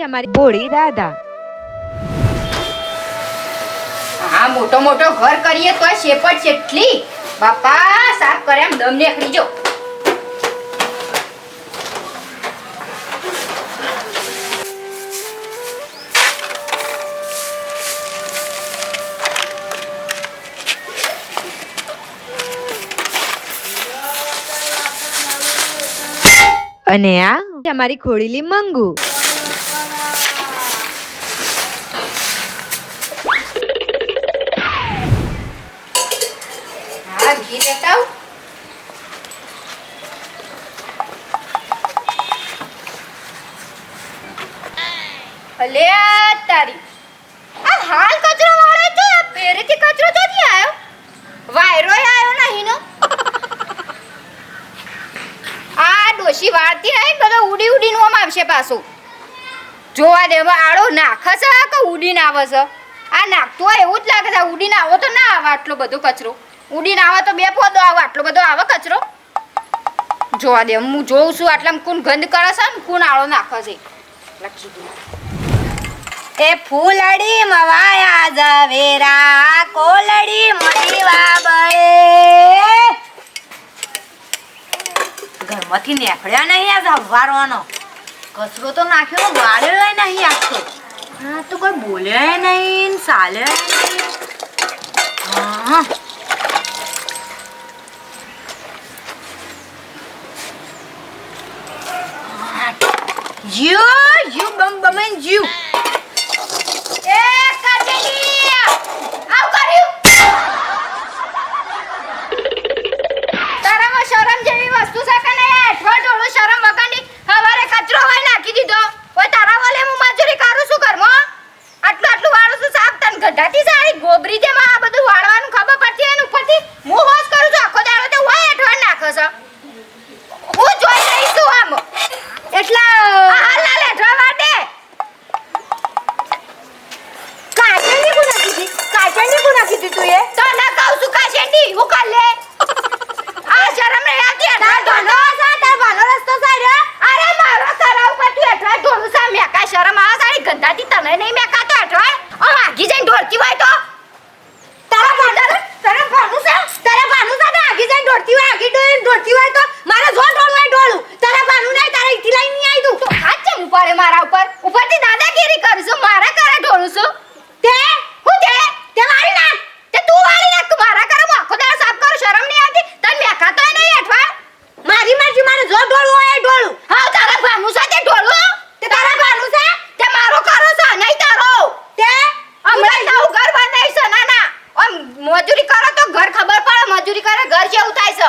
છે અમારી ભોળી રાધા હા મોટો મોટો ઘર કરીએ તો શેપટ કેટલી બાપા સાફ કરે એમ દમ નીકળી જો. અને આ અમારી ખોડીલી મંગુ. અલે આ તારી આ હાલ કચરો વાળે છે આ પેરેથી કચરો ક્યાંથી આવ્યો વાયરો આવ્યો નહીં નો આ ડોશી વાળતી નહીં બધો ઉડી ઉડીને ઓમ આવશે પાછું જોવા દે હવે આડો નાખે છે કે ઉડીને આવે છે આ નાખતું હોય એવું જ લાગે છે ઉડીને આવો તો ના આવે આટલો બધો કચરો ઉડીને આવે તો બે પોદો આવે, આટલો બધો આવે કચરો. જોવા દે, હું જોઉં છું આટલા કોણ ગંદ કરે છે ને, કોણ આળો નાખે છે. લખી દઉં. એ ફૂલડી મવાયા જવેરા કોલડી મડીવા બળે. ઘરમાંથી નીકળ્યા નહીં આ સવારવાનો કચરો તો નાખ્યો વાળ્યો નહીં આખો. હા, તો કોઈ બોલ્યો નહીં ચાલે નહીં. હા. જીવ જીવ બમ બમન જીવ એ કાચેલી આવ કર્યું તારામાં શરમ જેવી વસ્તુ છે કે નહીં અઠવા ડોળું શરમ વગરની હવારે કચરો હોય નાખી દીધો ઓય તારા વલે હું મજૂરી કરું છું ઘરમાં આટલું આટલું વાળું છું સાફ તન ગઢાથી સારી ગોબરી જેમાં આ બધું વાળવાનું ખબર પડતી હોય ને ઉપરથી હું હોશ કરું છું આખો દાડો તે હોય અઠવા નાખો છો હું જોઈ રહી છું આમ એટલા હાલ ના લેઠવા માટે કાચણની કુ નાખી હતી કાચણની કુ નાખી હતી તું એ તો ના કહું છું કાશેન્ડી હું કર લે આ શરમ રે આતી તાર ભાનો છે તાર ભાનો રસ્તો સાર્યો અરે મારો કરાવ પર તું એઠવા ઢોળું સા મેકા શરમ આ સાડી ગંધાતી તને નહીં મેકા તો એઠવા ઓ આગી જઈને ઢોળતી હોય તો તારા ભાનો તારા ભાનો છે તારા ભાનો છે ને આગી જઈને દોડતી હોય આગી ડોઈ દોડતી હોય તો મારે જો ડોળું હોય ડોળું તારા ભાનું નહીં તારા ઈથી લઈને નહીં આવી તો હાથ ચમ ઉપર મારા ઉપર ઉપરથી દાદાગીરી કરું છું મારા કરા ઢોળું છું તે હું તે તે મારી નાખ તે તું વાળી નાખ તું મારા કરા આખો દાડો સાફ કરું શરમ નહીં આવતી તને મેકા તો નહીં એઠવા મારી મરજી મારે જો ડોળું હોય એ ડોળું હા તારા ભાનું સાથે ઢોળું તે તારા ભાનું છે તે મારો કરો છે નહીં તારો તે હમણાં નવું ઘર બનાવી છે ના ના આમ મજૂરી કરો તો ઘર ખબર પડે મજૂરી કરે ઘર જેવું થાય છે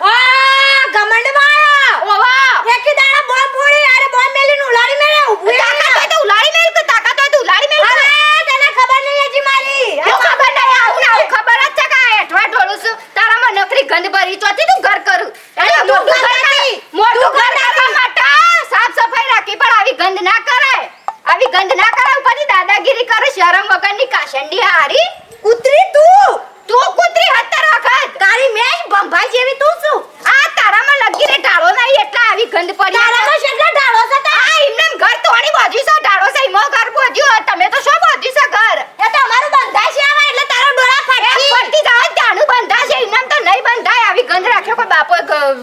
આ ગમંડમાં ઓવા એકી દાડા બોમ્બ ફોડી અરે બોમ્બ મેલીને ઉલાડી મેલે ઊભું તાકાત હોય તો ઉલાડી મેલ કે તાકાત હોય તો ઉલાડી મેલ કરે. અરે તને ખબર નહીં હજી મારી હું ખબર નહીં આવું ને આવું ખબર જ છે કે આ હેઠવા ઢોળું છું તારામાં નકરી ગંધ ભરી ચોથી તું ઘર કરું અરે તું મોટું ઘર ઘર નથી. કર- મોટું ઘર કરવા માટે સાફ સફાઈ રાખી પણ આવી ગંધ ના કરાય આવી ગંધ ના કરાય ઉપરથી દાદાગીરી કરે શરમ વગરની કાશંડી હારી? કુતરી તું! તું કુતરી હત્તર વખત તારી મેચ બંભાઈ જેવી તું શું આ તારામાં લગીને ઢાળો નહીં એટલે આવી ગંધ પડી તારામાં કેટલા ઢાળો છે તા? આ એમને ઘર તોડી બાંધ્યું છે ઢાળો છે એમાં ઘર બાંધ્યું તમે તો શું બાંધ્યું છે ઘર? એ તો અમારું બંધાય છે આવા એટલે તારો ડોળા ફાટી ફાટી જાય ત્યાંનું બંધાશે એમને એમ તો નહીં બંધાય. આવી ગંધ રાખ્યો કોઈ બાપો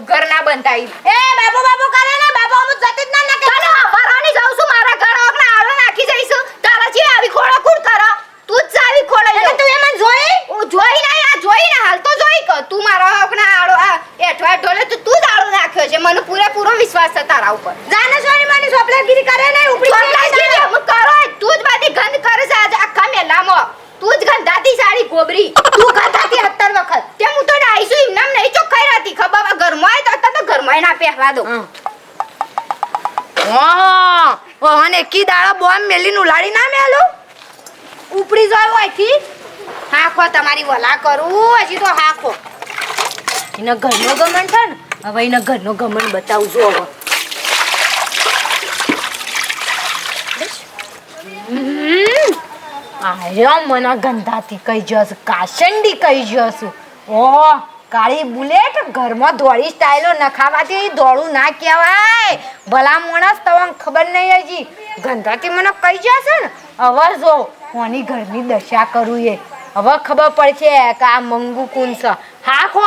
ઘર ના બંધાય એ બાબો બાબો કરે ને બાબો અમુક જતી જ ના નાખે તને હવારાની જાઉં છું મારા ઘર ઓગના આળો નાખી જઈશું તારા છે આવી ખોળો કુડ કરો તું જ આવી ખોળો એટલે તું એમાં જોઈ હું જોઈ નહીં આ જોઈ ને હાલ તો જોઈ કે તું મારા ઓગના આળો આ એઠવા ઢોલે તો તું જ આળો નાખ્યો છે મને પૂરેપૂરો વિશ્વાસ છે તારા ઉપર. જાને સોની માની સોપલાગીરી કરે ને ઉપડી સોપલાગીરી અમુક કરો તું જ બધી ગંધ કરે છે આજે આખા મેલામાં. તું જ ગંધાતી સાડી ગોબરી. તું ગાતાથી હત્તર વખત. તે હું તો ડાઈશું એમનામ નહીં ચોખ્ખાઈ રહેતી ખબર હવે ઘરમાં આવે તો અત્યારે તો ઘરમાં ના પહેરવા દો ઓહો ઓહને કી દાડા મેલી મેલીને ઉલાડી ના મેલો? ઉપડી જાય હોયથી હાખો તમારી વલા કરું હજી તો હાખો. એના ઘરનો ગમન છે ને? હવે એના ઘરનો ગમન બતાવજો હવે. ગંધાથી કઈ દોડી સ્ટાઈલો નખાવાથી દોડું ના કહેવાય. ભલા માણસ ખબર નહીં હજી. ગંધાથી મને કહી જશે ને? હવે જો કોની ઘરની દશા કરું એ. હવે ખબર પડશે કે આ મંગુ છે. હાખો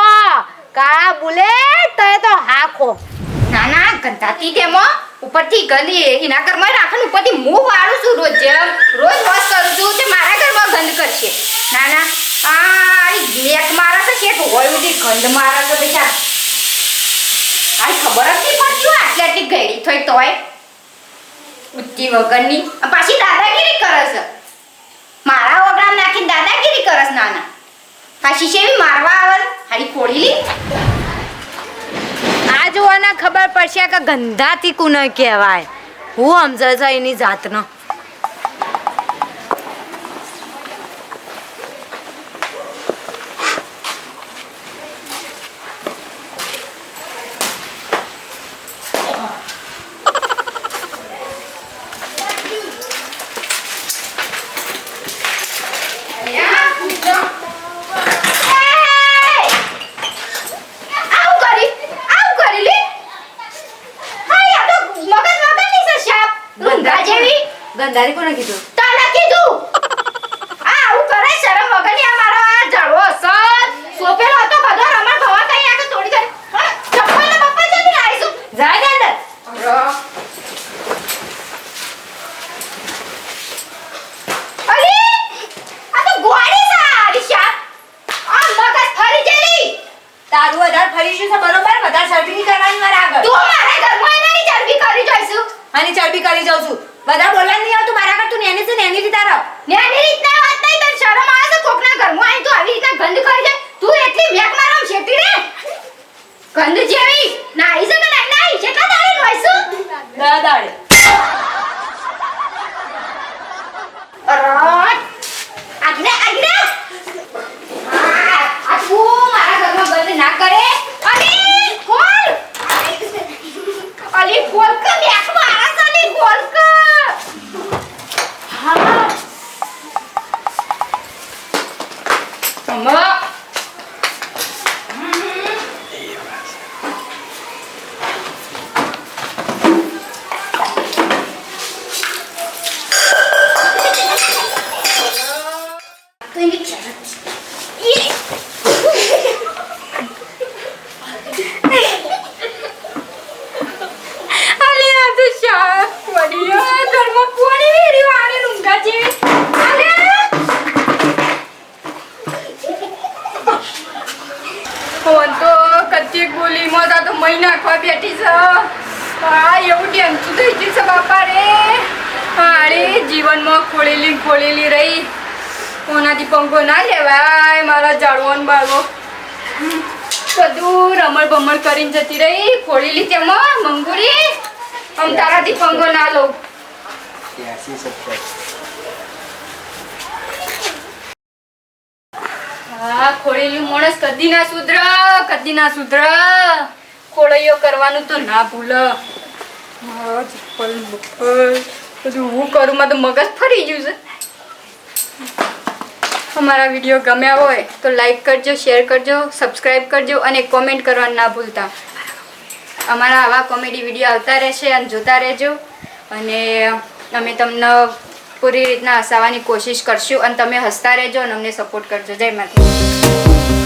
કા બોલે તો તો હાખો. ના ના ગંધાતી મો ઉપરથી ગંદી એના ઘરમાં રાખે ને ઉપરથી હું વાળું છું રોજ જેમ. રોજ વોશ કરું છું તે મારા ઘરમાં ગંધ કરશે. ના ના આ બ્લેક મારા તો શેઠ હોય ઉધી ગંધ મારા તો બેટા. આ ખબર જ નહીં પડતી આટલી આટલી ગયડી થઈ તોય. ઉત્તી વગરની. પાછી દાદાગીરી કરે છે. મારા ઓગણામ નાખીને દાદાગીરી કરે છે, નાના. પાછી છે મારવા હારી ખોડી આ જોવાના ખબર પડશે કે ગંધાથી કોને કહેવાય. હું સમજે એની જાતનો આવું કરી આવું કરી લે હા યા તો મગજ વગરની છે સાપ ગંધા જેવી ગંધારી કોને કીધું? તને કીધું? આ આવું કરે શરમ વગરની આ મારો આ જળવો સર. સોપેલો હતો બધો રમણ ભવા કઈ આગળ તોડી દે હા ચપ્પલ પપ્પા જલ્દી આવીશું જાય ને અંદર. તારું વધારે ફરીશું છે? બરોબર વધારે ચરબી કરવાની મારા આગળ. તું મારા ઘરમાં એની ચરબી કરી જોઈશું. અને ચરબી કરી જાઉં છું. બધા બોલવા નહીં આવતું મારા કરતું તું નેની છે નેની રીતે રહો. ન્યાની રીતના વાત નહીં તને શરમ આવે છે કોકના ઘરમાં? આવીને તું આવી રીતના ગંધ કરી છે. તું એટલી વેક મારમ શેટી રે. ગંધ જેવી. નાઈ છે કે નાઈ નાઈ કેટલા દાડે નોઈશું દાદાડે 怎么了？કચ્ચી ગોલીમાં તા તો મહિના નાખવા બેઠી છે. આ એવું ટેન્શન થઈ ગયું છે બાપા રે હારે જીવનમાં ખોળેલી ખોળેલી રહી. કોનાથી પંખો ના લેવાય, મારા જાળવન બાળવો બધું રમણ ભમણ કરીને જતી રહી. ખોળેલી તેમાં, મંગુરી? આમ તારાથી પંખો ના લઉં. હા, ખોળેલું માણસ કદી સુધર, કદી ના સુધર. ખોળૈયો કરવાનું તો ના ભૂલ. બધું હું કરું માં તો મગજ ફરી ગયું છે. અમારા વીડિયો ગમ્યા હોય તો લાઈક કરજો શેર કરજો સબસ્ક્રાઈબ કરજો અને કોમેન્ટ કરવાનું ના ભૂલતા. અમારા આવા કોમેડી વીડિયો આવતા રહેશે અને જોતા રહેજો. અને અમે તમને પૂરી રીતના હસાવવાની કોશિશ કરશું અને તમે હસતા રહેજો અને અમને સપોર્ટ કરજો. જય માતા